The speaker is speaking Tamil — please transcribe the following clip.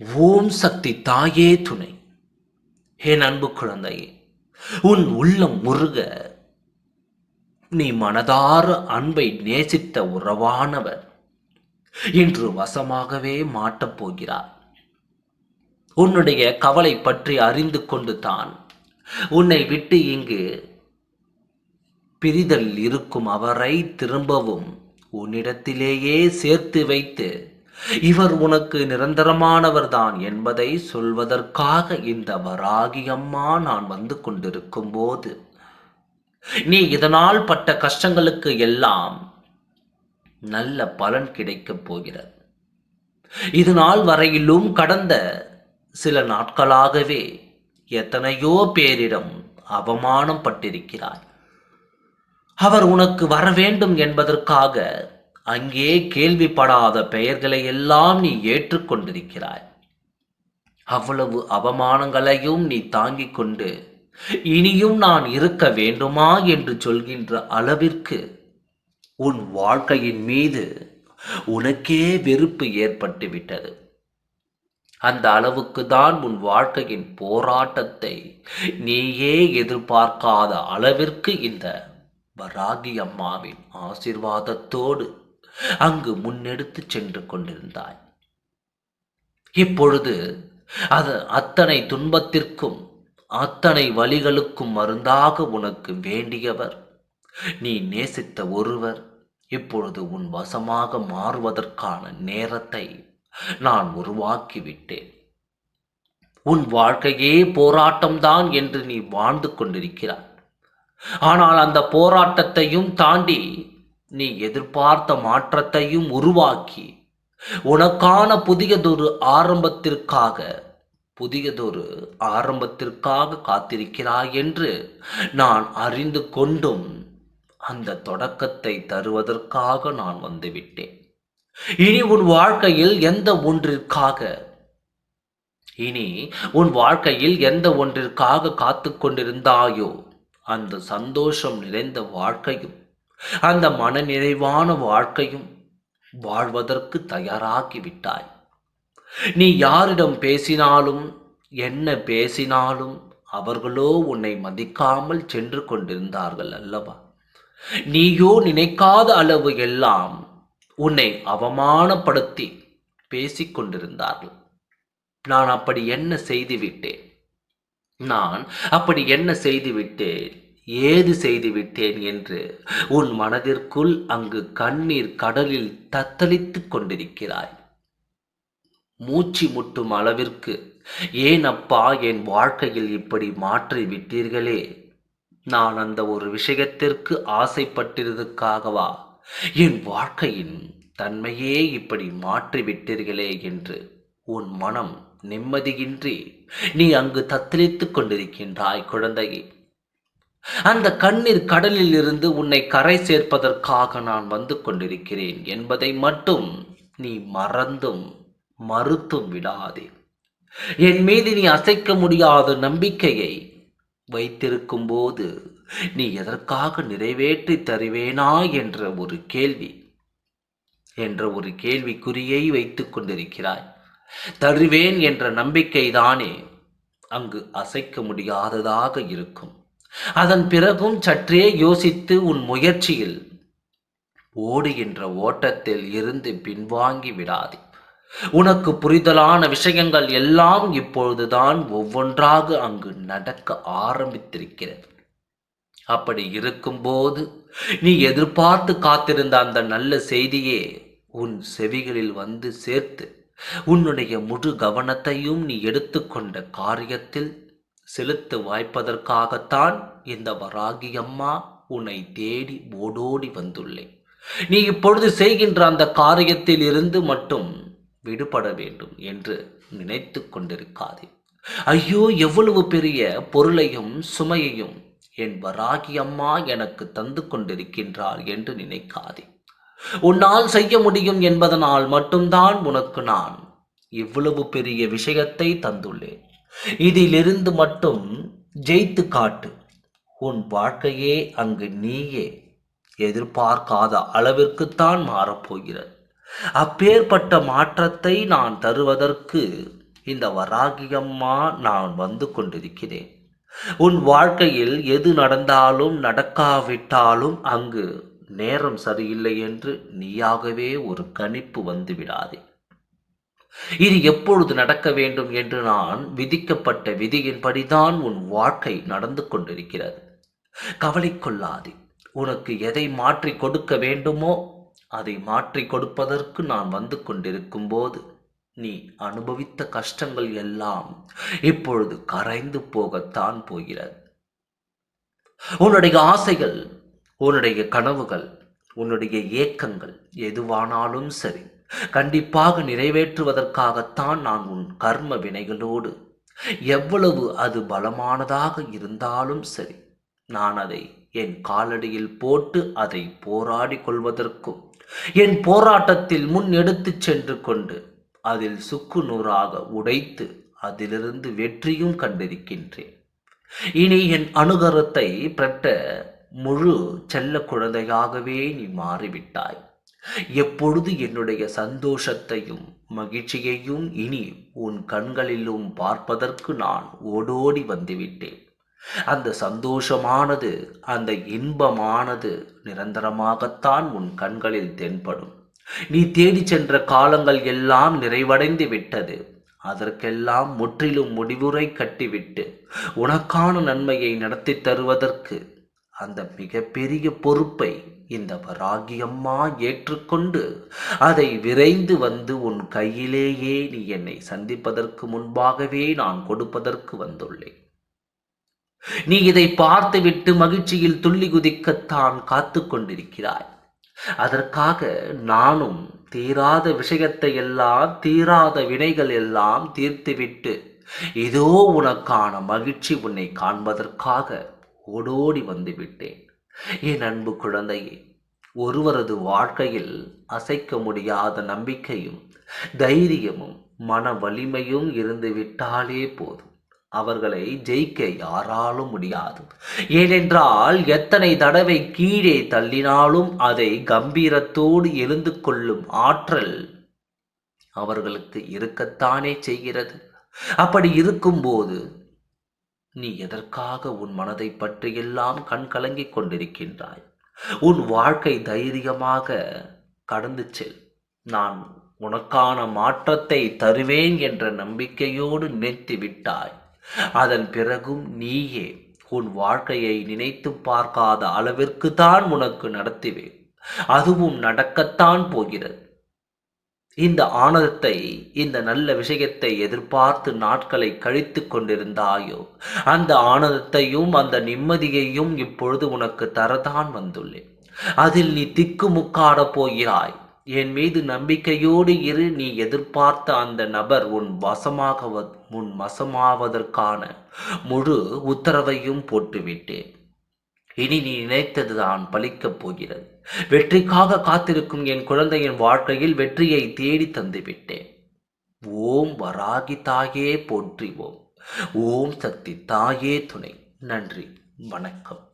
ஓம் சக்தி தாயே துணை. என் அன்பு குழந்தையே உன் உள்ளம் முருக. நீ மனதார அன்பை நேசித்த உறவானவர். இன்று வசமாகவே மாட்டப் போகிறார் உன்னுடைய கவலை பற்றி அறிந்து கொண்டு தான் உன்னை விட்டு இங்கு பிரிதல் இருக்கும் அவரை திரும்பவும் உன்னிடத்திலேயே சேர்த்து வைத்து இவர் உனக்கு நிரந்தரமானவர்தான் என்பதை சொல்வதற்காக இந்த வராகி அம்மா நான் வந்து கொண்டிருக்கும் போது நீ இதனால் பட்ட கஷ்டங்களுக்கு எல்லாம் நல்ல பலன் கிடைக்கப் போகிறது. இது நாள் வரையிலும் கடந்த சில நாட்களாகவே எத்தனையோ பேரிடம் அவமானம் பட்டிருக்கிறாய் அவர் உனக்கு வர வேண்டும் என்பதற்காக அங்கே கேள்விப்படாத பெயர்களை எல்லாம் நீ ஏற்றுக்கொண்டிருக்கிறாய். அவ்வளவு அவமானங்களையும் நீ தாங்கிக் கொண்டு இனியும் நான் இருக்க வேண்டுமா என்று சொல்கின்ற அளவிற்கு உன் வாழ்க்கையின் மீது உனக்கே வெறுப்பு ஏற்பட்டு விட்டது அந்த அளவுக்கு தான் உன் வாழ்க்கையின் போராட்டத்தை நீயே எதிர்பார்க்காத அளவிற்கு இந்த வராகி அம்மாவின் ஆசிர்வாதத்தோடு அங்கு முன்னெடுத்து சென்று கொண்டிருந்தாய். இப்பொழுது அது அத்தனை துன்பத்திற்கும் அத்தனை வழிகளுக்கும் மருந்தாக உனக்கு வேண்டியவர். நீ நேசித்த ஒருவர் இப்பொழுது உன் வசமாக மாறுவதற்கான நேரத்தை நான் உருவாக்கிவிட்டேன். உன் வாழ்க்கையே போராட்டம்தான் என்று நீ வாழ்ந்து கொண்டிருக்கிறாய். ஆனால் அந்த போராட்டத்தையும் தாண்டி நீ எதிர்பார்த்த மாற்றத்தையும் உருவாக்கி உனக்கான புதியதொரு ஆரம்பத்திற்காக புதியதொரு ஆரம்பத்திற்காக காத்திருக்கிறாய் என்று நான் அறிந்து கொண்டும் அந்த தொடக்கத்தை தருவதற்காக நான் வந்துவிட்டேன். இனி உன் வாழ்க்கையில் எந்த ஒன்றிற்காக இனி உன் வாழ்க்கையில் எந்த ஒன்றிற்காக காத்து கொண்டிருந்தாயோ அந்த சந்தோஷம் நிறைந்த வாழ்க்கையும் அந்த மனநிறைவான வாழ்க்கையும் வாழ்வதற்கு தயாராகி விட்டாய் நீ யாரிடம் பேசினாலும் என்ன பேசினாலும் அவர்களோ உன்னை மதிக்காமல் சென்று கொண்டிருந்தார்கள் அல்லவா? நீயோ நினைக்காத அளவு எல்லாம் உன்னை அவமானப்படுத்தி பேசிக் கொண்டிருந்தார்கள். நான் அப்படி என்ன செய்துவிட்டேன் நான் அப்படி என்ன செய்துவிட்டேன் ஏது செய்து விட்டேன் என்று உன் மனதிற்குள் அங்கு கண்ணீர் கடலில் தத்தளித்துக் கொண்டிருக்கிறாய். மூச்சு முட்டும் அளவிற்கு ஏன் அப்பா என் வாழ்க்கையில் இப்படி மாற்றி விட்டீர்களே? நான் அந்த ஒரு விஷயத்திற்கு ஆசைப்பட்டிருதுக்காகவா என் வாழ்க்கையின் தன்மையே இப்படி மாற்றி விட்டீர்களே என்று உன் மனம் நிம்மதியின்றி நீ அங்கு தத்தளித்துக் கொண்டிருக்கின்றாய் குழந்தையே. அந்த கண்ணீர் கடலில் இருந்து உன்னை கரை சேர்ப்பதற்காக நான் வந்து கொண்டிருக்கிறேன் என்பதை மட்டும் நீ மறந்தும் மறுத்தும் விடாதே. என் மீது நீ அசைக்க முடியாத நம்பிக்கையை வைத்திருக்கும் போது நீ எதற்காக நிறைவேற்றி தருவேனா என்ற ஒரு கேள்வி என்ற ஒரு கேள்விக்குறியை வைத்து கொண்டிருக்கிறாய். தருவேன் என்ற நம்பிக்கை தானே அங்கு அசைக்க முடியாததாக இருக்கும். அதன் பிறகும் சற்றே யோசித்து உன் முயற்சியில் ஓடுகின்ற ஓட்டத்தில் இருந்து பின்வாங்கி விடாதே. உனக்கு புரிதலான விஷயங்கள் எல்லாம் இப்பொழுதுதான் ஒவ்வொன்றாக அங்கு நடக்க ஆரம்பித்திருக்கிறது. அப்படி இருக்கும்போது நீ எதிர்பார்த்து காத்திருந்த அந்த நல்ல செய்தியே உன் செவிகளில் வந்து சேர்த்து உன்னுடைய முழு கவனத்தையும் நீ எடுத்துக்கொண்ட காரியத்தில் செலுத்த வாய்ப்பதற்காகத்தான் இந்த வராகி அம்மா உன்னை தேடி ஓடோடி வந்துள்ளேன் நீ இப்பொழுது செய்கின்ற அந்த காரியத்தில் இருந்து மட்டும் விடுபட வேண்டும் என்று நினைத்து கொண்டிருக்காதே. ஐயோ எவ்வளவு பெரிய பொருளையும் சுமையையும் என் வராகி அம்மா எனக்கு தந்து கொண்டிருக்கின்றாள் என்று நினைக்காதே. உன்னால் செய்ய முடியும் என்பதனால் மட்டும்தான் உனக்கு நான் இவ்வளவு பெரிய விஷயத்தை தந்துள்ளேன். இதிலிருந்து மட்டும் ஜெயித்து காட்டு. உன் வாழ்க்கையே அங்கு நீயே. எதிர்பார்க்காத அளவிற்குத்தான் மாறப்போகிறது அப்பேற்பட்ட மாற்றத்தை நான் தருவதற்கு இந்த வராகியம்மா நான் வந்து கொண்டிருக்கிறேன். உன் வாழ்க்கையில் எது நடந்தாலும் நடக்காவிட்டாலும் அங்கு நேரம் சரியில்லை என்று நீயாகவே ஒரு கணிப்பு வந்துவிடாதே இது எப்பொழுது நடக்க வேண்டும் என்று நான் விதிக்கப்பட்ட விதியின்படிதான் உன் வாழ்க்கை நடந்து கொண்டிருக்கிறது. கவலை கொள்ளாதே. உனக்கு எதை மாற்றி கொடுக்க வேண்டுமோ அதை மாற்றி கொடுப்பதற்கு நான் வந்து கொண்டிருக்கும் போது நீ அனுபவித்த கஷ்டங்கள் எல்லாம் இப்பொழுது கரைந்து போகத்தான் போகிறது. உன்னுடைய ஆசைகள் உன்னுடைய கனவுகள் உன்னுடைய ஏக்கங்கள் எதுவானாலும் சரி கண்டிப்பாக நிறைவேற்றுவதற்காகத்தான் நான் உன் கர்ம வினைகளோடு. எவ்வளவு அது பலமானதாக இருந்தாலும் சரி நான் அதை என் காலடியில் போட்டு அதை போராடி கொள்வதற்கும் என் போராட்டத்தில் முன் எடுத்துச் சென்று கொண்டு அதில் சுக்கு நூறாக உடைத்து அதிலிருந்து வெற்றியும் கண்டிருக்கின்றேன். இனி என் அனுகரத்தை பெற்ற முழு செல்ல குழந்தையாகவே நீ மாறிவிட்டாய். எப்பொழுது என்னுடைய சந்தோஷத்தையும் மகிழ்ச்சியையும் இனி உன் கண்களிலும் பார்ப்பதற்கு நான் ஓடோடி வந்துவிட்டேன். அந்த சந்தோஷமானது அந்த இன்பமானது நிரந்தரமாகத்தான் உன் கண்களில் தென்படும். நீ தேடி சென்ற காலங்கள் எல்லாம் நிறைவடைந்து விட்டது. அதற்கெல்லாம் முற்றிலும் முடிவுரை கட்டிவிட்டு உனக்கான நன்மையை நடத்தி தருவதற்கு அந்த மிகப்பெரிய பொறுப்பை இந்த பராகியம்மா ஏற்றுக்கொண்டு அதை விரைந்து வந்து உன் கையிலேயே நீ என்னை சந்திப்பதற்கு முன்பாகவே நான் கொடுப்பதற்கு வந்துள்ளேன். நீ இதை பார்த்துவிட்டு மகிழ்ச்சியில் துள்ளி குதிக்கத்தான் காத்து கொண்டிருக்கிறாய். அதற்காக நானும் தீராத விஷயத்தை எல்லாம் தீராத வினைகள் எல்லாம் தீர்த்துவிட்டு இதோ உனக்கான மகிழ்ச்சி உன்னை காண்பதற்காக ஓடோடி வந்து விட்டேன். என் அன்பு குழந்தையே ஒருவரது வாழ்க்கையில் அசைக்க முடியாத நம்பிக்கையும் தைரியமும் மன வலிமையும் இருந்து விட்டாலே போதும். அவர்களை ஜெயிக்க யாராலும் முடியாது. ஏனென்றால் எத்தனை தடவை கீழே தள்ளினாலும் அதை கம்பீரத்தோடு எழுந்து கொள்ளும் ஆற்றல் அவர்களுக்கு இருக்கத்தானே செய்கிறது. அப்படி இருக்கும்போது நீ எதற்காக உன் மனதை பற்றியெல்லாம் கண் கலங்கிக் கொண்டிருக்கின்றாய்? உன் வாழ்க்கை தைரியமாக கடந்து செல். நான் உனக்கான மாற்றத்தை தருவேன் என்ற நம்பிக்கையோடு நினைத்து விட்டாய். அதன் பிறகும் நீயே உன் வாழ்க்கையை நினைத்து பார்க்காத அளவிற்கு தான் உனக்கு நடத்துவேன். அதுவும் நடக்கத்தான் போகிறது. இந்த ஆனந்தத்தை இந்த நல்ல விஷயத்தை எதிர்பார்த்து நாட்களை கழித்து கொண்டிருந்தாயோ? அந்த ஆனந்தத்தையும் அந்த நிம்மதியையும் இப்பொழுது உனக்கு தரதான் வந்துள்ளேன். அதில் நீ திக்குமுக்காட போகிறாய். என் மீது நம்பிக்கையோடு இரு. நீ எதிர்பார்த்த அந்த நபர் உன் வசமாக உன் வசமாவதற்கான முழு உத்தரவையும் போட்டுவிட்டேன். இனி நீ நினைத்ததுதான் பலிக்கப் போகிறது. வெற்றிக்காக காத்திருக்கும் என் குழந்தையின் வாழ்க்கையில் வெற்றியை தேடி தந்துவிட்டேன் ஓம் வராகி தாயே போற்றிவோம் ஓம் சக்தி தாயே துணை. நன்றி. வணக்கம்.